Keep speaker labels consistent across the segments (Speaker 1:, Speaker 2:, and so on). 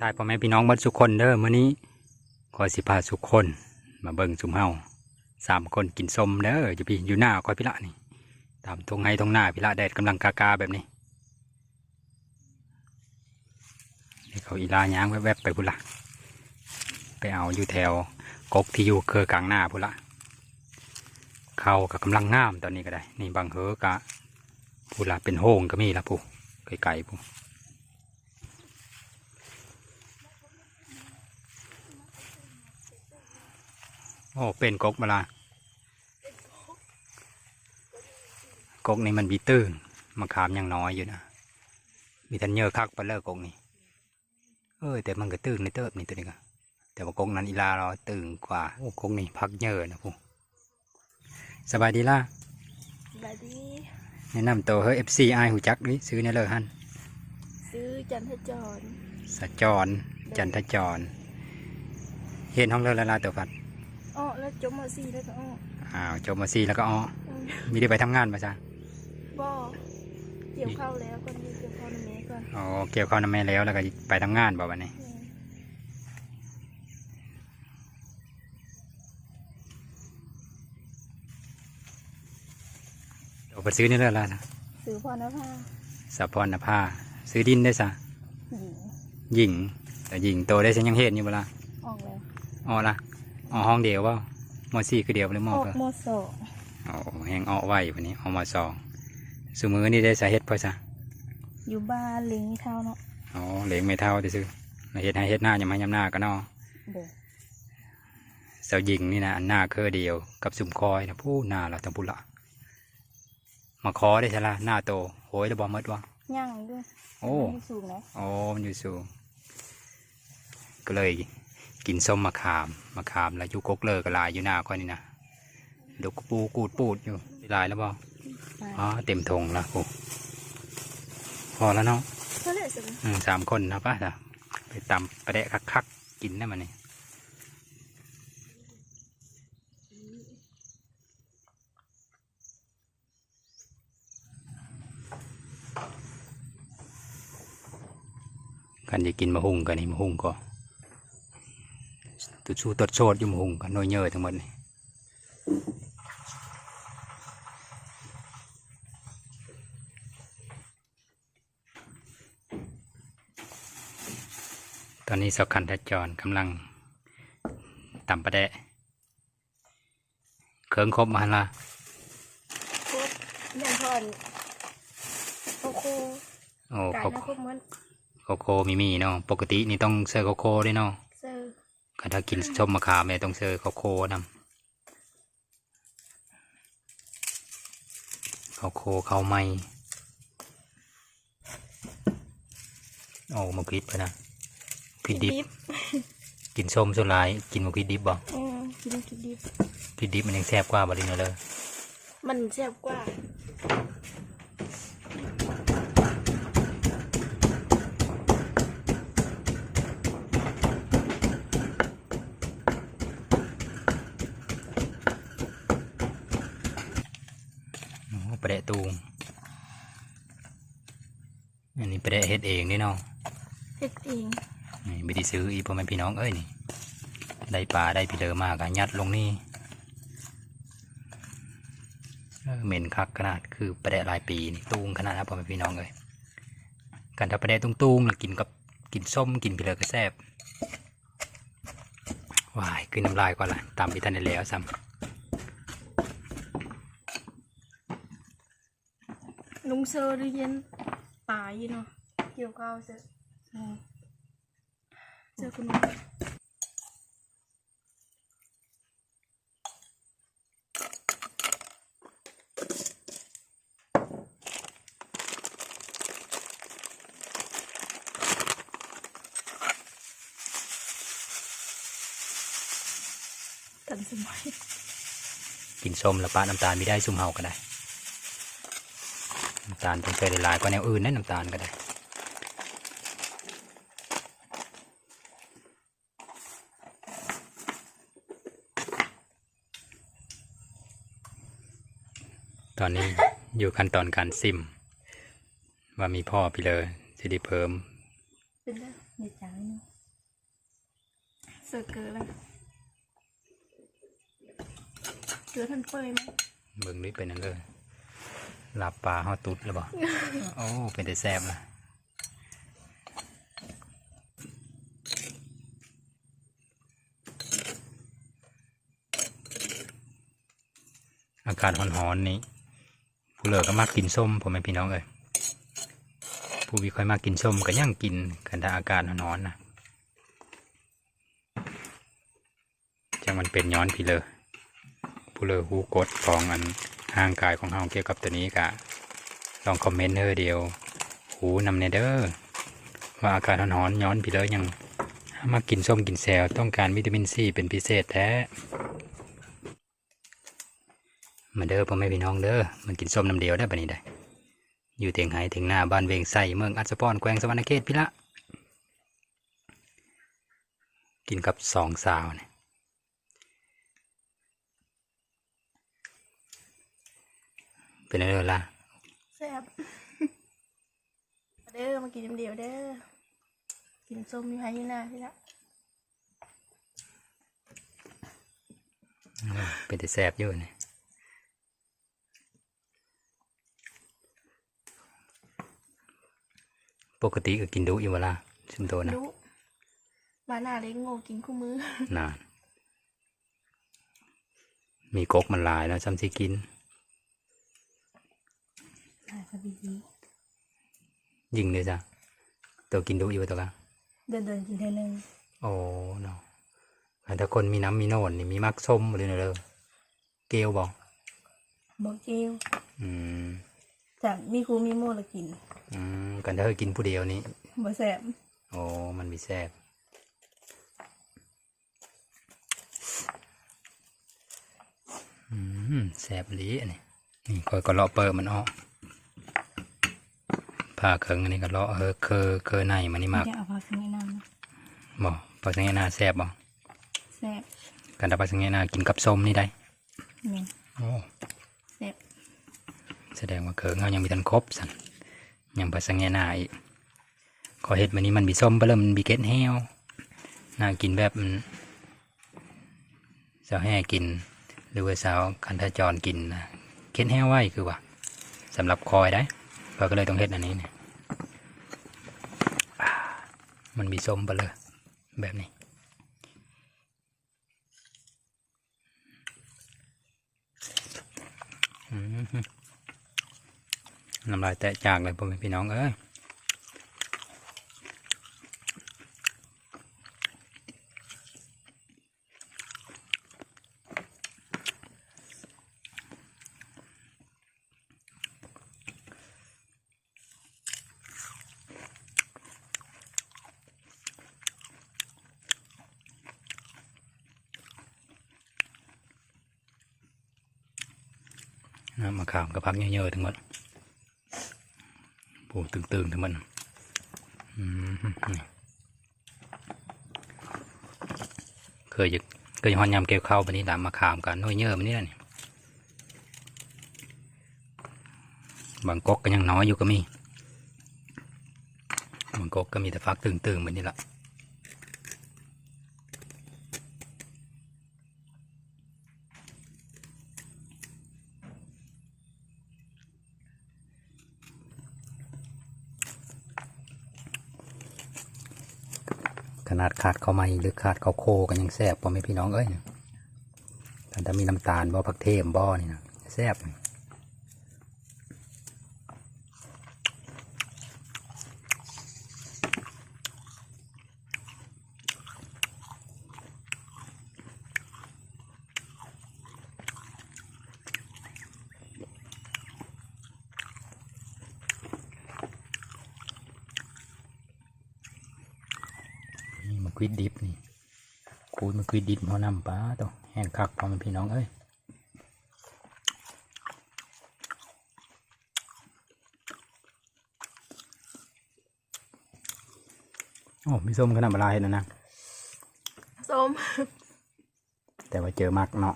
Speaker 1: ทายพ่อแม่พี่น้องเบัดสุคนเด้อมื้อนี้ขอสิพาสุคน มาเบิ่งสุมเฮาสามคนกินส้มเด้ออยู่พี่อยู่หน้าคอยพี่ละนี่ ตามทงไห้ทงหน้าพี่ละแดดกำลังกากาแบบนี้นี่เขาอีลาย้างแวบๆไปพุ่ละไปเอาอยู่แถวกกที่อยู่เคอกลางหน้าพุ่ละเขากับกำลังงามตอนนี้ก็ได้ นี่บางเฮอกะพุ่ละเป็นโฮงก็มีละผู้ไกลๆผู้ โอ้เป็นกกมาละกกนี่มันบีตื้นมะขามยังน้อยอยู่นะมีทันเยอะคักไปเลิกกกนี่เออแต่มันก็ตื้นในเติบนี่ตัวนี้ก็แต่ว่ากกนั้นอีลาเราตื่นกว่าโอ้กกนี่พักเยอะนะพูสบายดีล่ะ
Speaker 2: บายดี
Speaker 1: แนะนำตัวเฮ้ย FC ไอหูจักดิซื้อเนี่ยเลยฮัน
Speaker 2: ซื้อจันทจร
Speaker 1: สะจรจันทจร เห็นห้องเลิศละลาตัวฟัด
Speaker 2: อ้อแล้วจมมาซีแล้วก็อ้อ
Speaker 1: อ้าวจบมาซีแล้วก็อ้อ
Speaker 2: อืม
Speaker 1: มีได้ไปทำงานมาจ้ะ
Speaker 2: บ่เกี่ยวข้าวแล้วก่อนมีเกี่ยวข้าวในแม่ก่อน
Speaker 1: อ๋อเกี่ยวข้าวน้ำแม่แล้วแล้วก็ไปทำงานบ่วันนี้
Speaker 2: อืม
Speaker 1: เดี๋ยวไปซื้อนี่เลยละ
Speaker 2: ซื้อพรณภา
Speaker 1: สะพรณภาซื้อดินได้ซะ
Speaker 2: หญิง
Speaker 1: หญิง แต่หญิงโตได้ฉันยังเห็นอยู่เวลา
Speaker 2: ออกแล้ว
Speaker 1: อ๋อละ อ๋อห้องเดียวว่ามอสี่คือเดียวหรือม
Speaker 2: อ
Speaker 1: อ
Speaker 2: อก
Speaker 1: ก็
Speaker 2: โมสอง
Speaker 1: อ๋อแหงอ้อไว้วันนี้เอามาสองสมือนี่ได้สาเฮ็ดพอซะ
Speaker 2: อยู่บ้านเลี้ยงเท่าเนาะ
Speaker 1: อ๋อเหลงไม่เท่าที่ซื้อเฮ็ดให้เฮ็ดหน้ายำให้ยำหน้าก็นอ
Speaker 2: เด้อ
Speaker 1: สาวหญิงนี่นะอันหน้าเคอเดียวกับสุ่มคอยนะผู้หน้าเราทั้งพุละมาขอได้ใช่ละหน้าโตโหยแล้วบอมดวะ
Speaker 2: ย่างด้วย
Speaker 1: โอ้
Speaker 2: ไม่สูงนะ
Speaker 1: โอ้มันอยู่สูงก็เลย กินส้มมะขามมะขามแล้วอยุกกเลอกระลายอยู่หน้าก้อนนี่นะดกปูกูดปูดอยู่ลายแล้วบ่อ๋อเต็มทงแล้วกูพอแล้วเนาะ
Speaker 2: เท่าไหร่สิ
Speaker 1: อืมสามคนนะป้าจ้ะไปตำประเดะคักๆกินได้มันนี่กันจะกินมะฮุงกันนี่มะฮุงก็ ตุชูตดโชดอยู่มะฮุงกันน้อยเยอะทั้งหมดนี่ตอนนี้สคันทัจรกำลังตำประเดะเครื่องครบมาละ
Speaker 2: ครบแม่นพรโอ้โห
Speaker 1: โอ้
Speaker 2: ไก่
Speaker 1: เขา
Speaker 2: นะครบเหมือน
Speaker 1: โคโคมีมีเนาะปกตินี่ต้องเซอร์โคโคด้วยเนาะ
Speaker 2: เซอร์
Speaker 1: ก็ถ้ากินส้มมะขามเนี่ยต้องเซอร์โคโคนำโคโคเข้าไม่โอ้มะพริดไปนะพริดดิบ กินส้มส่วนหลายกินมะพริดดิบบ่
Speaker 2: อืมกินกินดิบ
Speaker 1: พริดดิบมันยังแซ่บกว่าบริเนอเลย
Speaker 2: มันแซ่บกว่า
Speaker 1: โอ้ประเดะตูงอันนี้ประเดะเฮ็ดเองนี่เนาะ
Speaker 2: เฮ็ดเอง
Speaker 1: นี่ไม่ได้ซื้ออีพ่อแม่พี่น้องเอ้ยนี่ได้ปลาได้พี่เลอมากอะยัดลงนี่เออเหม็นคักขนาดคือประเดะหลายปีนี่ตูงขนาดนะพ่อแม่พี่น้องเอ้ยกันถ้าประเดะตุงๆแล้วกินกับกินส้มกินพี่เลอก็แซ่บวายคือน้ำลายก่อนละตามพี่ทันได้แล้วซ้
Speaker 2: ลุ เซอร์หรือเย็นป่าอยู่เนาะเกี่ยวข้าวเสร็จอืมเจอคุณหมอทันสมัย
Speaker 1: กินส้มแล้วปะน้ำตาลไม่ได้ซุ่มเฮาก็ได้าลต้องใส่หลายๆกว่าแนวอื่นนะน้ำตาลก็ได้ตอนนี้อยู่ขั้นตอนการซิม ว่ามีพ่อพี่เลยสิได้เพิ่ม
Speaker 2: เป็นได้ในใจเนาะสิร์ฟเกลือแล้วเกลือทันเปยไหม
Speaker 1: เบิ่งนี่เป็นนั่นเลย ลาบปลาฮอดตุดแล้วบ่โอ้เป็นแต่แซ่บนะอากาศร้อนๆนี้ผู้เหลือก็มากกินส้มผมเป็นพี่น้องเอ้ยผู้วิค่อยมากกินส้มก็ยังกินกันถ้าอากาศร้อนๆนะจังมันเป็นย้อนพี่เลยผู้เลอหูกดของอัน ห่างกายของเฮาเกี่ยวกับตัวนี้กะลองคอมเมนต์เด้อเดียวหูนำเนเด้อว่าอาการ้อนย้อนพี่เลยยังมากินส้มกินแซวต้องการวิตามินซีเป็นพิเศษแท้มาเด้อพ่อแม่พี่น้องเด้อมันกินส้มน้ำเดียวได้ปะนี้ได้อยู่เถียงไห้เถียงหน้าบ้านเวงไส่เมืองอัศพรแขวงสวรรณเขตพี่ละกินกับสองสาวเนี่ย เป็นอะไรล่ะ
Speaker 2: แซ่บเด้อมากินน้ำเดียวเด้อกินส้มอยู่ไฮยูนาที่ละ
Speaker 1: เป็นแต่แสบอยู่เนี่ยปกติก็กินดุอยู่เวลาชิมโตนะ
Speaker 2: ดูมาหน้าเล็กโง่กินคู่มือ
Speaker 1: นานมีกกมันหลายแล้วซ้ำสิกิน
Speaker 2: ใช่สบี
Speaker 1: ยิงเลยจ้ะตัวกินดุอยู่ตัวกัน
Speaker 2: เดินเดินกินเท่านึง
Speaker 1: โอ้เนาะถ้าคนมีน้ำมีโน่นนี่มีมักส้มหมดเลยเนอะเลยเกลียวบอก
Speaker 2: บอกเจล
Speaker 1: อืม
Speaker 2: จากมีครูมีโม่ละกิน
Speaker 1: อืมกันถ้ากินผู้เดียวนี่
Speaker 2: บ่แสบ
Speaker 1: โอ้มันมีแซบอืมแซบอีหลีอันนี้นี่คอยก็เลาะเปิดมันออก ผ่าเคิงอันนี้ก็เลาะเออเคอเคอในมันนี่มาก
Speaker 2: จะเอาผักสังเกตน้ำนะ
Speaker 1: บ่ปลาสังเกนาแซบบ่
Speaker 2: แซ่บ
Speaker 1: กันถ้าปลาสังเกนากินกับส้มนี่ได้
Speaker 2: แม่น
Speaker 1: โอ้
Speaker 2: แซ่บ
Speaker 1: แสดงว่าเคิงเขายังมีทันครบสันยังปลาสังเกนาอีกขอเห็ดมันนี้มันมีส้มไปแล้วมันมีเกล็ดแห้วน่ากินแบบมันสาวแห่กิน หรือว่าสาวคันธจรกินนะเกล็ดแห้วไว้คือว่าสำหรับคอยได้ เราก็เลยต้องเฮ็ดอันนี้เนี่ยมันมีส้มไปเลยแบบนี้ น้ำลายแตะจากเลยพ่อแม่พี่น้องเอ้ย น้ำมะขามกับพักเยอะๆทั้งหมดปูตึงๆทั้งหมดเคยจะเคยฮอนยำเกี่ยวข้าวบันนี้ดามมะขามกันน้อยเยอะบันนี้นี่บางกกก็ยังน้อยอยู่ก็มีบางกกก็มีแต่ฟักตึงๆแบบนี้ละ นาดขาดเข้าไม่หรือขาดเข้าโคกันยังแซ่บพ่อแม่พี่น้องเอ้ยแต่ถ้ามีน้ำตาลบ่ผักเทมบ่นี่นะแซ่บ ควิดดิบนี่คูดมันควิดดิบเขานำปลาตัวแห้งคักพ่อแม่พี่น้องเอ้ยโอ้มีส้มขนาดบลายเห็นแล้วนะ
Speaker 2: ส้ม
Speaker 1: แต่ว่าเจอมากเนาะ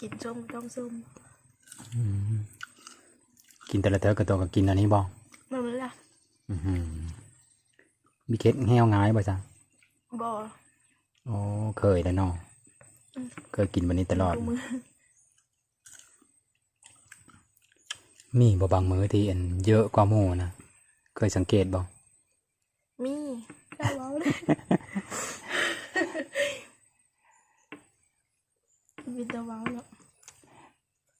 Speaker 2: กินส้มต้องส้ม
Speaker 1: กินแต่ละเธอกระตัวก็กินอันนี้บ่
Speaker 2: มันเลยล่ะ
Speaker 1: อื้อหือ มีเค็ดแห้วง่ายบ่จ้ะ
Speaker 2: บ่
Speaker 1: โอ้เคยแล้วเนาะเคยกินวันนี้ตลอด
Speaker 2: ทุกมือ
Speaker 1: มีบ่บางมื้อที่อันเยอะกว่าหมู่นะเคยสังเกตบ่
Speaker 2: มีได้เว้าเลยมีแต่เว้าเนาะ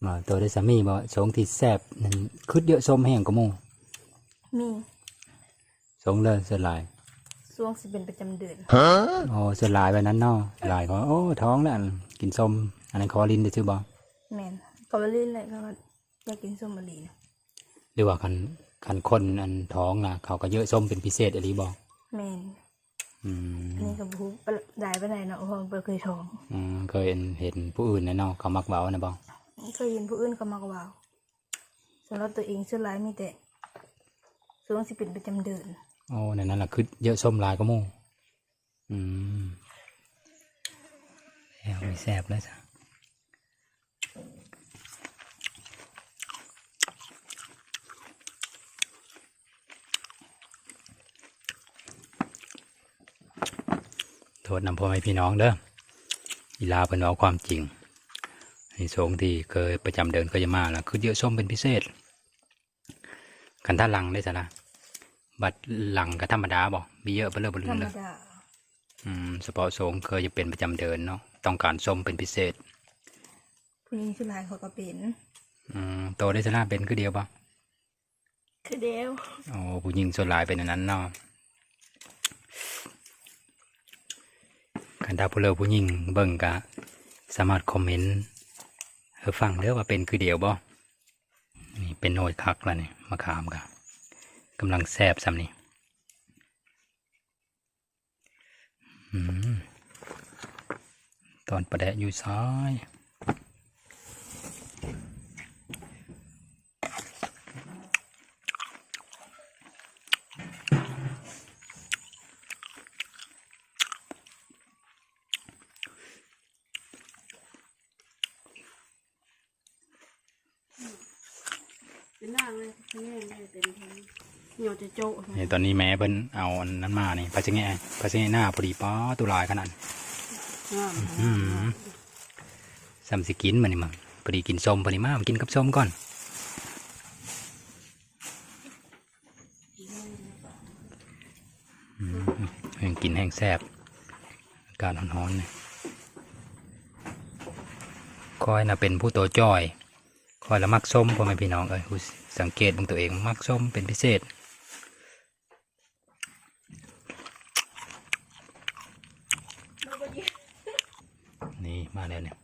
Speaker 1: มาตัวได้สามีบ่สงที่แซ่บนั่นคือเยอะส้มแห้งกว่าหมู่
Speaker 2: มี
Speaker 1: สงเลยส่วนหลาย
Speaker 2: ช่วงสิเป็นประจำเดือน
Speaker 1: โอ้ส่วนหลายแบบนั้นเนาะหลายเขาโอ้ท้องแล้วอันกินส้ม อันนั้นคอลินได้ชื่อบ่
Speaker 2: แมนก็มาเล่นเลยก็อยากกินส้มมะลีนะ
Speaker 1: หรือว่าคันคันคนอันท้องน่ะ เขาก็เยอะส้มเป็นพิเศษอะไรบ่
Speaker 2: แมน
Speaker 1: อืม
Speaker 2: อันนี้กับผู้ได้ไปไหนเนาะเพราะว่าเคยท้อง
Speaker 1: อืมเคยเห็นผู้อื่นนะเนาะเขามักเว้านะบ่
Speaker 2: เคยเห็นผู้อื่นก็มักเว้าสำหรับตัวเองชื่อร้ายมีแต่ช่วงสิเป็นประจำเดือน
Speaker 1: โอ้นั่นนั่นละคือเยอะส้มหลายก็มู่อืมแล้วไม่แซ่บแล้วจ้ะโทษนำพ่อแม่พี่น้องเด้ออีลาเป็นเอาความจริงในสงที่เคยประจำเดินก็จะมาแล้วคือเยอะส้มเป็นพิเศษ กันท่าลังได้จ้ะนะ บัดหลังก็ธรรมดาบอกมีเยอะไปเลยบ
Speaker 2: ธร
Speaker 1: ริ
Speaker 2: รม
Speaker 1: เลย
Speaker 2: ดา
Speaker 1: อืมสปอร์ตสงเคยจะเป็นประจำเดินเนาะต้องการส้มเป็นพิเศษ
Speaker 2: ผู้หญิงชื่อร้ายเขาก็เป็น
Speaker 1: อืมโตได้ชนะเป็นคือเดียวปะ
Speaker 2: คือเดียว
Speaker 1: โอ้ผู้หญิงส่วนหลายเป็นอันนั้นเนาะกันดาผู้เลอผู้หญิงเบิ่งกะ สามารถคอมเมนต์เออฟังเด้อว่าเป็นคือเดียวบ่นี่เป็นโหนยคักแล้วนี่มะขามกะกำลังแซบซ้ำนี่ตอนประแดะอยู่ซ้าย
Speaker 2: เป็นหน้าเลยเป็นแง่เลยเป็น เหนียวจะโจ้
Speaker 1: นี่ตอนนี้แม่เพิ่นเอาอันนั้นมานี่ภาชแง่ภาชแง่หน้าพอดีป้อตุลายขนาดอืมซัมสิกินมานี่มั้งพอดีกินส้มพอดีมามากินกับส้มก่อนอืมแห้งกินแห้งแซ่บอากาศร้อนๆเนี่ยคอยนะเป็นผู้โตจ้อยคอยละมักส้มพ่อแม่พี่น้องเอ้ยผู้สังเกตเบางตัวเองมักส้มเป็นพิเศษ นี่มาแล้วเนี่ย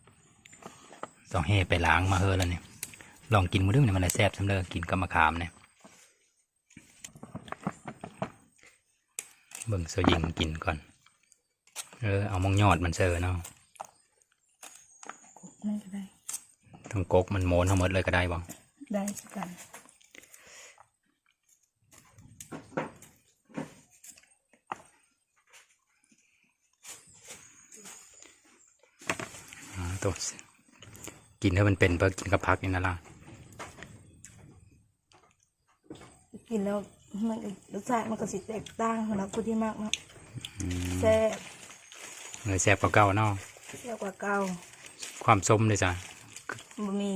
Speaker 1: สองเฮไปล้างมาเฮอแล้วเนี่ยลองกินมือดึงเนี่ยมันเลยแซ่บสำเร็จกินกับมะขามเนี่ยเบิ่งเสอยิงกินก่อน เออเอามองยอดมันเซอเนาะ
Speaker 2: นั่นก็ได้
Speaker 1: ทั้งกกมันโมนทั้งหมดเลยก็ได้บ้าง
Speaker 2: ได้สิกัน
Speaker 1: ตัวกินถ้ามันเป็นเพื่อกินกับพักนี่นะล่ะ
Speaker 2: กินแล้วมันก็รสชาติมันก็สิแตกต่างสำหรับผู้ที่มากเนาะแซ่บ
Speaker 1: เออแซ่บกว่าเก่าเนาะ
Speaker 2: แซ่บกว่าเก่า
Speaker 1: ความส้มเลยจ้ะ
Speaker 2: บ่มี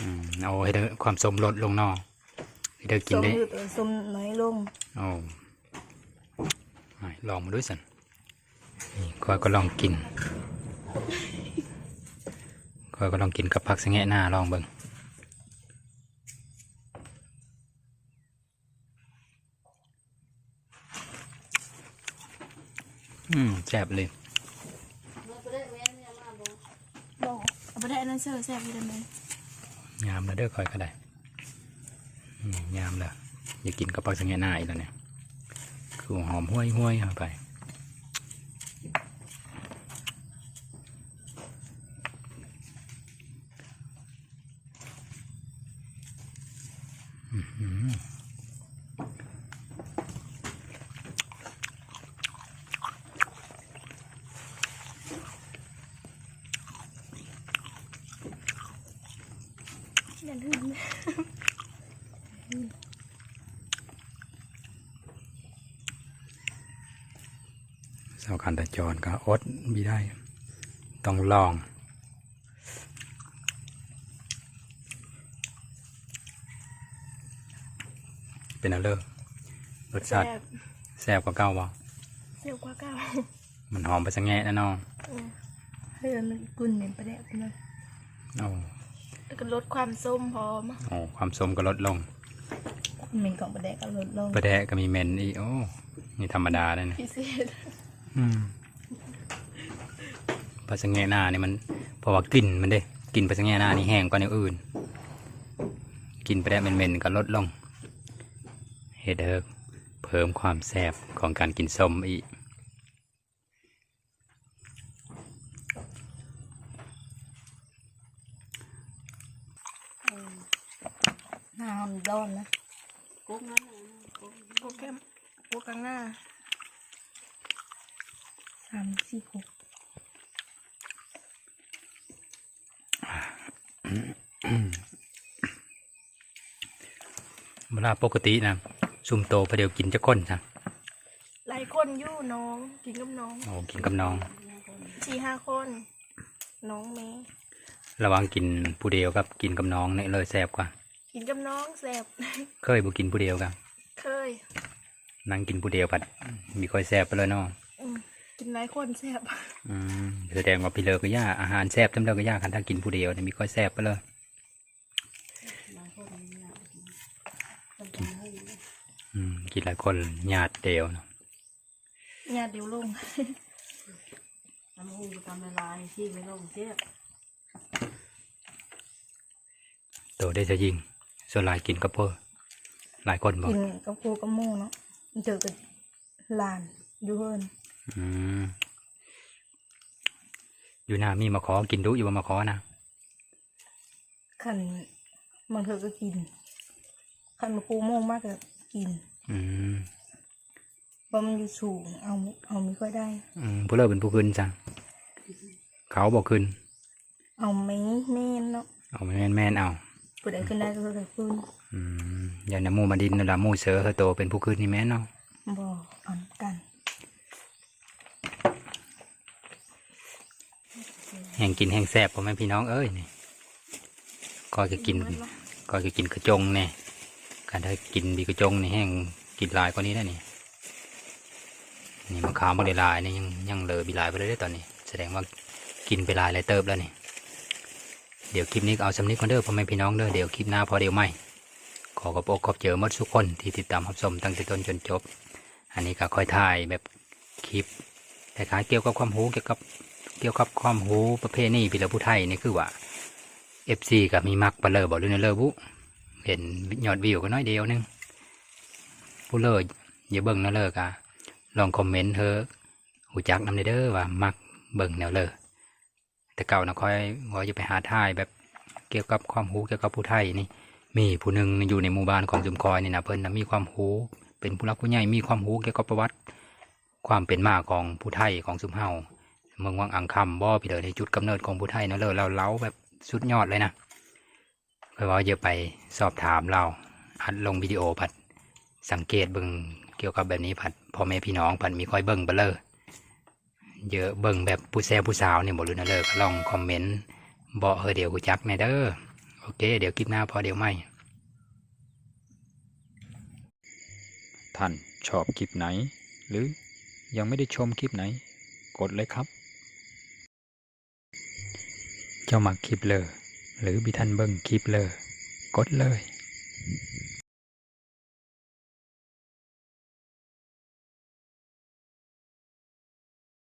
Speaker 1: อืมเอาให้เด้อความส้มลดลงเนาะให้เด้อกิน
Speaker 2: ส้ม
Speaker 1: ได้
Speaker 2: ยืดส้มน้อยลง
Speaker 1: โอ้ไม่ลองมาด้วยสันนี่คอยก็ลองกิน คอยก็ลองกินกับผักสะแงะหน้าลองเบิ่งอืมแซ่บเลย
Speaker 2: บอกเอาไปได้อันนั้นเสื้อแซ่บอยู่เลย
Speaker 1: ยามแล้วเด้อคอยก็ได้อืมยามแล้ว อย่ากินกับผักสะแงะหน้าอีกแล้วเนี่ยคือหอมห้วยห้วยๆเข้าไป
Speaker 2: อย่าลืมนะ
Speaker 1: สาวคันตะจรก็อดบีได้ ต้องลอง เป็นอะไรรสชาติ
Speaker 2: แซ่บ
Speaker 1: แซ่บกว่าเก่าบ่
Speaker 2: เสียวกว่าเก่า
Speaker 1: มันหอมไปสังแง่แน่นอน
Speaker 2: อืมเฮ้ยมันกุนเป็นประเดะไปเลย
Speaker 1: โอ้
Speaker 2: แล้วก็ลดความส้มพร้อม
Speaker 1: โอ้ความสมก็ลดลง
Speaker 2: เหม็นของประเดะก็ลดลง
Speaker 1: ประแดะก็มีเมนอีกโอ้นี่ธรรมดาเลยนะ
Speaker 2: พิเศษ
Speaker 1: อืม ปลาสังแง่หน้านี่มันเพราะว่ากลิ่นมันเด้กลิ่นปลาสังแง่หน้านี่แห้งกว่าอย่างอื่นกลิ่นประแดะเมนๆก็ลดลงเฮ็ดเอิกเพิ่มความแซ่บของการกินส้มอีก
Speaker 2: หน้ามันร้อนนะกุ๊กนั้นกุ๊กแก้มกุ๊กกลางหน้า สามสี่หก
Speaker 1: เวลาปกตินะซุ่มโตพอเดียวกินจะก้นจ้ะ
Speaker 2: หลายคนอยู่น้อง กินกับน้อง
Speaker 1: โอ้กินกับน้อง
Speaker 2: สี่ห้าคน น้องเมย์
Speaker 1: ระหวังกินผู้เดียวกับกินกับน้องเนี่ยเลยแซ่บกว่า
Speaker 2: กินกับน้องแสบ
Speaker 1: เคยบ่กินผู้เดียวกับ
Speaker 2: เคย
Speaker 1: นั่งกินผู้เดียวผัดมีค่อยแซ่บไปเลยเนาะ
Speaker 2: อืมกิน หลายคนแสบ
Speaker 1: อืมแสดงว่าพี่เลิกก็ยากอาหารแซ่บจำเลิกก็ยากคันถ้ากินผู้เดียวเนี่ยมีค่อยแซ่บไปเลยอืมกินหลายคนญาติเดียวเนาะ
Speaker 2: ญาติเดียวลง
Speaker 3: ทำหูทำละลายที่ไม่ลงเจ็บ
Speaker 1: โตได้จะยิง ส่วนหลายกินกับเพื่อหลายคนบอก
Speaker 2: กินกับครูกับหมูเนาะมันเจอกับหลานอยู่เฮิน
Speaker 1: อืมอยู่หน้ามีมาขอกินดุอยู่ว่ามาขอนะ
Speaker 2: ขันบางเธอก็กินขันมาครูโม่มากก็กิน
Speaker 1: อืม
Speaker 2: เพราะมันอยู่สูงเอาเอาไม่ค่อยได้
Speaker 1: อืมผู้เลิกเป็นผู้ขึ้นจ้ะเขาบอกขึ้น
Speaker 2: เอาไม่แม่นเนาะ
Speaker 1: เอาแม่นแม่นๆเอา
Speaker 2: ผู้ใดขึ้นได้ก็คือขึ้น
Speaker 1: อืมอย่างน้ำมูมาดินนั่นละมูเสือเขาโตเป็นผู้ขึ้นนี่แม่นเนาะ
Speaker 2: บ่เอันกัน
Speaker 1: แห่งกินแห่งแซ่บพ่อแม่พี่น้องเอ้ยนี่ก็จะกินก็จะกินกระจงเนี่ยการได้กินดีกระจงนี่แห้งกินลายกว่านี้ได้นี่นี่มะขามบริลายนี่ยังยังเลอบีลายไปเลยเด้ตอนนี้ แสดงว่ากินไปลายหลายเติบแล้วนี่เดี๋ยวคลิปนี้เอาสำนึกกันเด้อพ่อแม่พี่น้องเด้อเดี๋ยวคลิปหน้าพอเดี๋ยวไม่ขอขอบอกขอบเจอมดทุกคนที่ติดตามรับชมตั้งแต่ต้นจนจบ อันนี้ก็ค่อยถ่ายแบบคลิปแต่ขายๆเกี่ยวกับความรู้เกี่ยวกับ เกี่ยวกับความรู้ประเภทนี้พี่ละผู้ไทยนี่คือว่าเอฟซีก็มีมักปะเลอร์บอกเลยนะเลอบุเห็นยอดวิวก็น้อยเดียวหนึงผู้เลออย่าเบิ่งนะเลอกะลองคอมเมนต์เธอะหูจักนำเด้อว่ามักเบิ่งแนวเลอแต่เก่านะค่อยว่าจะไปหาถ่ายแบบเกี่ยวกับความรู้เกี่ยวกับผู้ไทยนี่ มีผู้หนึ่งอยู่ในหมู่บ้านของจุมคอยนี่นะเพิ่นนะมีความรู้เป็นผู้รักผู้ใหญ่มีความรู้เกี่ยวกับประวัติ ความเป็นมาของผู้ไทยของซุมเฮา เมืองวังอังคำบ่พี่เดอในจุดกำเนิดของผู้ไทยนะเลยเราเล้าแบบสุดยอดเลยนะเพราะว่าเยอะไปสอบถามเราอัดลงวิดีโอผัดสังเกตเบิ่งเกี่ยวกับแบบนี้ผัดพ่อแม่พี่น้องผัดมีค่อยเบิ่งเบลอเยอะเบิ่งแบบผู้แซ่ผู้สาวเนี่ยบ่รู้นะเลยลองคอมเมนต์บอกเออเดี๋ยวกูจักแน่เด้อโอเค เดี๋ยวคลิปหน้าพอเดี๋ยวไม่ท่านชอบคลิปไหน หรือยังไม่ได้ชมคลิปไหน กดเลยครับ เจ้ามักคลิปเลยหรือบิทันเบิ้งคลิปเลยกดเลย